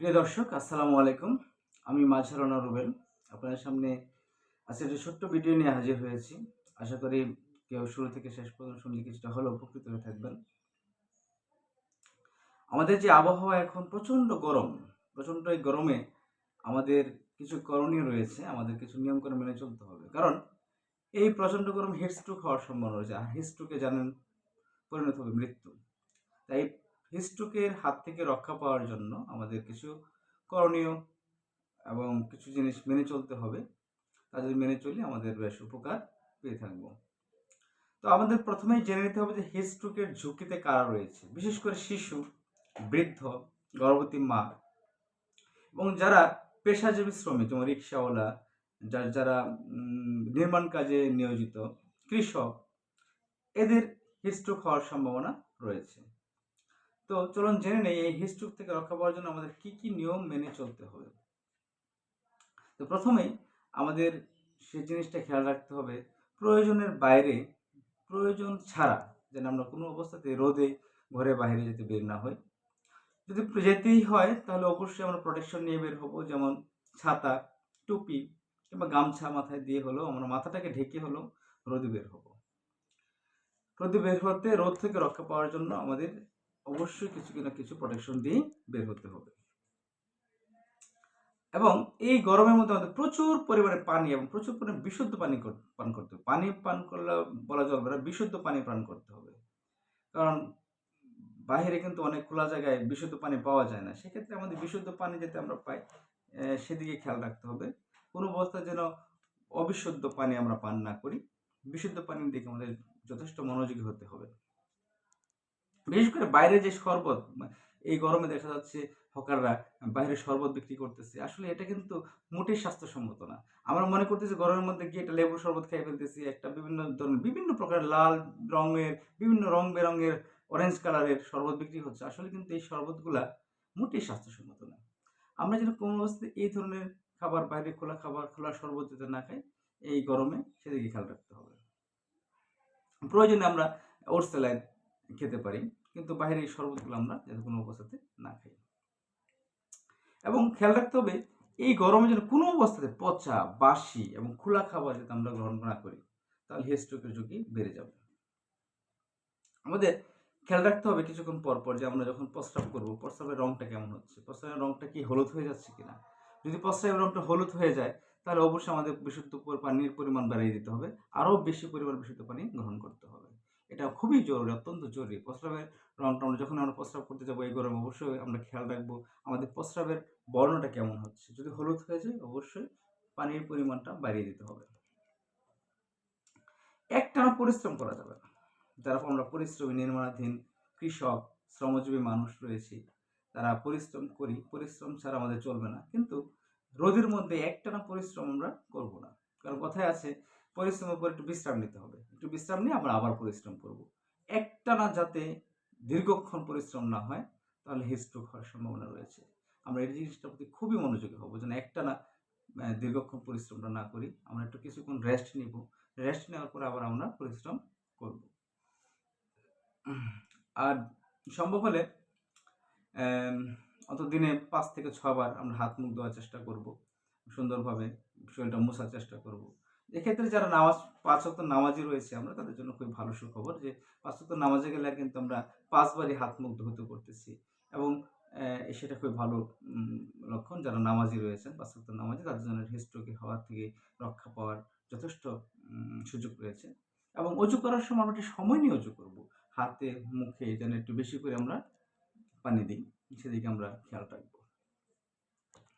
প্রিয় দর্শক, আসসালামু আলাইকুম। আমি মাঝারানা রুবেল। আপনাদের সামনে আজকে একটা ছোট্ট ভিডিও নিয়ে হাজির হয়েছি। আশা করি কেউ শুরু থেকে শেষ পর্যন্ত শুনলে কিছুটা হলেও উপকৃত হয়ে থাকবেন। আমাদের যে আবহাওয়া এখন প্রচণ্ড গরম, প্রচণ্ড এই গরমে আমাদের কিছু করণীয় রয়েছে, আমাদের কিছু নিয়মকানুন মেনে চলতে হবে। কারণ এই প্রচণ্ড গরম হিটস্ট্রোক হওয়ার সম্ভাবনা রয়েছে। আর হিটস্ট্রোকে জানেন পরিণত হবে মৃত্যু। তাই হিস্ট্রোকের হাত থেকে রক্ষা পাওয়ার জন্য আমাদের কিছু করণীয় এবং কিছু জিনিস মেনে চলতে হবে। তা যদি মেনে চলি, আমাদের বেশ উপকার পেয়ে থাকব। তো আমাদের প্রথমেই জেনে নিতে হবে যে হিস্ট্রোকের ঝুঁকিতে কারা রয়েছে। বিশেষ করে শিশু, বৃদ্ধ, গর্ভবতী মা এবং যারা পেশাজীবী শ্রমিক যেমন রিক্সাওয়ালা, যার যারা নির্মাণ কাজে নিয়োজিত কৃষক, এদের হিস্ট্রোক হওয়ার সম্ভাবনা রয়েছে। তো চলুন জেনে নেই, এই হিস্ট্রোক থেকে রক্ষা পাওয়ার জন্য আমাদের কি কি নিয়ম মেনে চলতে হবে? তো প্রথমেই আমাদের সে জিনিসটা খেয়াল রাখতে হবে, প্রয়োজনের বাইরে, প্রয়োজন ছাড়া যেন আমরা কোনো অবস্থাতে রোদে, ঘরে বাইরে যেতে বের না হই। যদি যেতেই হয় তাহলে অবশ্যই আমরা প্রোটেকশন নিয়ে বের হব, যেমন ছাতা, টুপি কিংবা গামছা মাথায় দিয়ে হলেও আমরা মাথাটাকে ঢেকে হলেও রোদে বের হব। রোদে বের হতে, রোদ থেকে রক্ষা পাওয়ার জন্য আমাদের অবশ্যই কিছু না কিছু প্রোটেকশন দিয়ে বের হতে হবে। এবং এই গরমের মধ্যে আমাদের প্রচুর পরিমাণে পানি এবং প্রচুর পরিমাণে বিশুদ্ধ পানি পান করতে হবে। পানি পান করলে বলা চলবে না, বিশুদ্ধ পানি পান করতে হবে। কারণ বাইরে কিন্তু অনেক খোলা জায়গায় বিশুদ্ধ পানি পাওয়া যায় না। সেক্ষেত্রে আমাদের বিশুদ্ধ পানি যাতে আমরা পাই সেদিকে খেয়াল রাখতে হবে। কোনো অবস্থায় যেন অবিশুদ্ধ পানি আমরা পান না করি, বিশুদ্ধ পানির দিকে আমাদের যথেষ্ট মনোযোগী হতে হবে। বিশেষ করে বাইরে যে শরবত এই গরমে দেখা যাচ্ছে হকাররা বাইরে শরবত বিক্রি করতেছে। আসলে এটা কিন্তু মোটেই স্বাস্থ্যসম্মত না। আমরা মনে করতেছি গরমের মধ্যে গিয়ে একটা লেবুর শরবত খেয়ে ফেলতেছি, একটা বিভিন্ন ধরনের, বিভিন্ন প্রকার লাল রঙের, বিভিন্ন রং বেরঙের অরেঞ্জ কালারের শরবত বিক্রি হচ্ছে। আসলে কিন্তু এই শরবতগুলা মোটেই স্বাস্থ্যসম্মত না। আমরা যেন কোনো অবস্থায় এই ধরনের খাবার বাইরে খোলা খাবার, খোলা শরবত যাতে না খাই, এই গরমে সেদিকে খেয়াল রাখতে হবে। প্রয়োজনে আমরা ওটস স্যালাইন খেতে পারি, কিন্তু বাইরে এই শরবতগুলো আমরা যাতে কোনো অবস্থাতে না খাই। এবং খেয়াল রাখতে হবে, এই গরমে যেন কোনো অবস্থাতে পচা, বাসি এবং খোলা খাবার যাতে আমরা গ্রহণ না করি, তাহলে হেস্ট্রোকের ঝুঁকি বেড়ে যাবে। আমাদের খেয়াল রাখতে হবে কিছুক্ষণ পর পর যে আমরা যখন প্রস্রাব করব, প্রস্রাবের রংটা কেমন হচ্ছে, প্রস্রাবের রংটা কি হলুদ হয়ে যাচ্ছে কিনা? যদি প্রস্রাবের রংটা হলুদ হয়ে যায়, তাহলে অবশ্যই আমাদের বিশুদ্ধ পানির পরিমাণ বাড়িয়ে দিতে হবে, আরও বেশি পরিমাণ বিশুদ্ধ পানি গ্রহণ করতে হবে। এটা খুবই জরুরি, অত্যন্ত জরুরি। প্রস্রাবের রংটা আমরা, যখন আমরা প্রস্রাব করতে যাব, এই গরমে অবশ্যই আমরা খেয়াল রাখব আমাদের প্রস্রাবের বর্ণটা কেমন হচ্ছে। যদি হলুদ হয়ে যায়, অবশ্যই পানির পরিমাণটা বাড়িয়ে দিতে হবে। একটানা পরিশ্রম করা যাবে না। যারা আমরা পরিশ্রমী, নির্মাণাধীন কৃষক, শ্রমজীবী মানুষ রয়েছি, তারা পরিশ্রম করি, পরিশ্রম ছাড়া আমাদের চলবে না। কিন্তু রোদের মধ্যে একটানা পরিশ্রম আমরা করব না। কারণ কথায় আছে পরিশ্রমের পর একটু বিশ্রাম নিতে হবে। একটু বিশ্রাম নিয়ে আমরা আবার পরিশ্রম করব। একটানা যাতে দীর্ঘক্ষণ পরিশ্রম না হয় তাহলে হিস্ট্রোক হওয়ার সম্ভাবনা রয়েছে। আমরা এই জিনিসটার প্রতি খুবই মনোযোগী হব। যেন একটানা আহ, দীর্ঘক্ষণ পরিশ্রমটা না করি আমরা একটু কিছুক্ষণ রেস্ট নিব। রেস্ট নেওয়ার পর আবার আমরা পরিশ্রম করব। আর সম্ভব হলে অত দিনে পাঁচ থেকে ছবার আমরা হাত মুখ ধোয়ার চেষ্টা করব। সুন্দরভাবে শরীরটা মোছার চেষ্টা করব। এক্ষেত্রে যারা নামাজ, পাঁচ ওয়াক্ত নামাজি রয়েছে, আমরা তাদের জন্য খুবই ভালো সুখবর যে, পাঁচ ওয়াক্ত নামাজে গেলে কিন্তু আমরা পাঁচবারই হাত মুখ ধুতে করতেছি এবং সেটা খুবই ভালো লক্ষণ যারা নামাজি রয়েছেন, পাঁচ ওয়াক্ত নামাজি তাদের জন্য হিস্ট্রোকে হওয়া থেকে রক্ষা পাওয়ার যথেষ্ট সুযোগ রয়েছে এবং অজু করার সময় আমরা একটু সময় নিয়ে অজু করব। হাতে, মুখে যেন একটু বেশি করে আমরা পানি দিই, সেদিকে আমরা খেয়াল রাখব।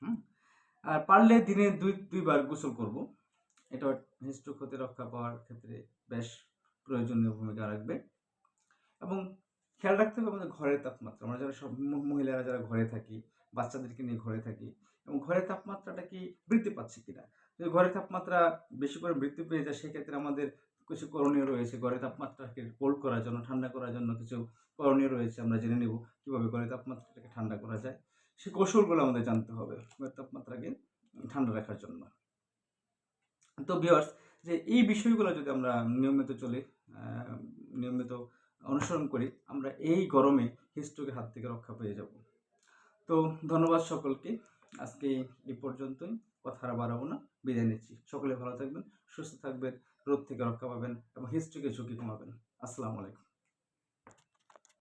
হুম? আর পারলে দিনে দুই, দুইবার গোসল করব। এটা হিস্ট্রোক হতে রক্ষা পাওয়ার ক্ষেত্রে বেশ প্রয়োজনীয় ভূমিকা রাখবে। এবং খেয়াল রাখতে হবে আমাদের ঘরের তাপমাত্রা। আমরা যারা সব মহিলারা যারা ঘরে থাকি, বাচ্চাদেরকে নিয়ে ঘরে থাকি, এবং ঘরের তাপমাত্রাটা কি বৃদ্ধি পাচ্ছে কিনা? যদি ঘরের তাপমাত্রা বেশি করে বৃদ্ধি পেয়ে যায়, সেক্ষেত্রে আমাদের কিছু করণীয় রয়েছে। ঘরের তাপমাত্রাকে কোল্ড করার জন্য, ঠান্ডা করার জন্য কিছু করণীয় রয়েছে। আমরা জেনে নেব কীভাবে ঘরের তাপমাত্রাটাকে ঠান্ডা করা যায়। সে কৌশলগুলো আমাদের জানতে হবে ঘরের তাপমাত্রাকে ঠান্ডা রাখার জন্য। তো বিয়ার্স যে এই বিষয়গুলো যদি আমরা নিয়মিত চলি নিয়মিত অনুসরণ করি, আমরা এই গরমে হিস্ট্রোকের হাত থেকে রক্ষা পেয়ে যাব। তো ধন্যবাদ সকলকে। আজকে এই পর্যন্তই। কথা বাড়াবো না। বিদায় নিচ্ছি। সকলে ভালো থাকবেন, সুস্থ থাকবেন, রোদ থেকে রক্ষা পাবেন এবং হিস্ট্রিকে ঝুঁকি কমাবেন। আসসালামু আলাইকুম।